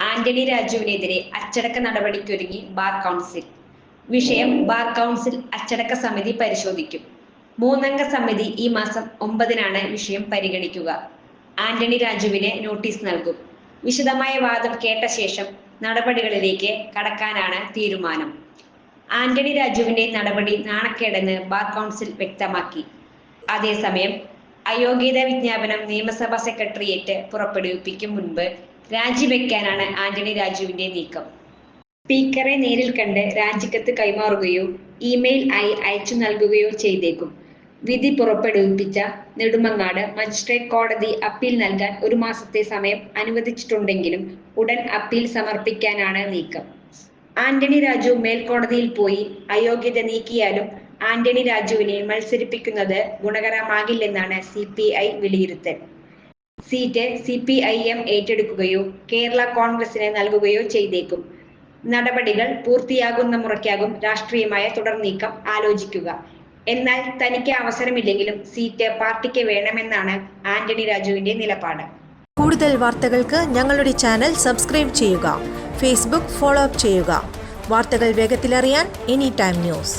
ആന്റണി രാജുവിനെതിരെ അച്ചടക്ക നടപടിക്കൊരുങ്ങി ബാർ കൗൺസിൽ. വിഷയം ബാർ കൗൺസിൽ അച്ചടക്ക സമിതി പരിശോധിക്കും. മൂന്നംഗ സമിതി ഈ മാസം ഒമ്പതിനാണ് വിഷയം പരിഗണിക്കുക. ആന്റണി രാജുവിന് നോട്ടീസ് നൽകും. വിശദമായ വാദം കേട്ട ശേഷം നടപടികളിലേക്ക് കടക്കാനാണ് തീരുമാനം. ആന്റണി രാജുവിന്റെ നടപടി നാണക്കേടെന്ന് ബാർ കൗൺസിൽ വ്യക്തമാക്കി. അതേസമയം അയോഗ്യത വിജ്ഞാപനം നിയമസഭാ സെക്രട്ടേറിയറ്റ് പുറപ്പെടുവിപ്പിക്കും മുൻപ് രാജിവെക്കാനാണ് ആന്റണി രാജുവിന്റെ നീക്കം. സ്പീക്കറെ നേരിൽ കണ്ട് രാജിക്കത്ത് കൈമാറുകയോ ഇമെയിൽ ആയി അയച്ചു നൽകുകയോ ചെയ്തേക്കും. വിധി പുറപ്പെടുവിപ്പിച്ച നെടുമങ്ങാട് മജിസ്ട്രേറ്റ് കോടതി അപ്പീൽ നൽകാൻ ഒരു മാസത്തെ സമയം അനുവദിച്ചിട്ടുണ്ടെങ്കിലും ഉടൻ അപ്പീൽ സമർപ്പിക്കാനാണ് നീക്കം. ആന്റണി രാജു മേൽക്കോടതിയിൽ പോയി അയോഗ്യത നീക്കിയാലും ആന്റണി രാജുവിനെ മത്സരിപ്പിക്കുന്നത് ഗുണകരമാകില്ലെന്നാണ് സി പി ഐ വിലയിരുത്തൽ. Seat C P I M ഏറ്റെടുക്കുകയോ Kerala കോൺഗ്രസിന് നൽകുകയോ ചെയ്തേക്കും. നടപടികൾ പൂർത്തിയാകുന്ന മുറയ്ക്കാകും രാഷ്ട്രീയമായ തുടർ നീക്കം ആലോചിക്കുക. എന്നാൽ തനിക്ക് അവസരമില്ലെങ്കിലും സീറ്റ് പാർട്ടിക്ക് വേണമെന്നാണ് ആന്റണി രാജുവിന്റെ നിലപാട്. കൂടുതൽ വാർത്തകൾക്ക് ഞങ്ങളുടെ ചാനൽ സബ്സ്ക്രൈബ് ചെയ്യുക ഫേസ്ബുക്ക് ഫോളോ അപ്പ് ചെയ്യുക. വാർത്തകൾ വേഗത്തിലറിയാൻ എനി ടൈം ന്യൂസ്.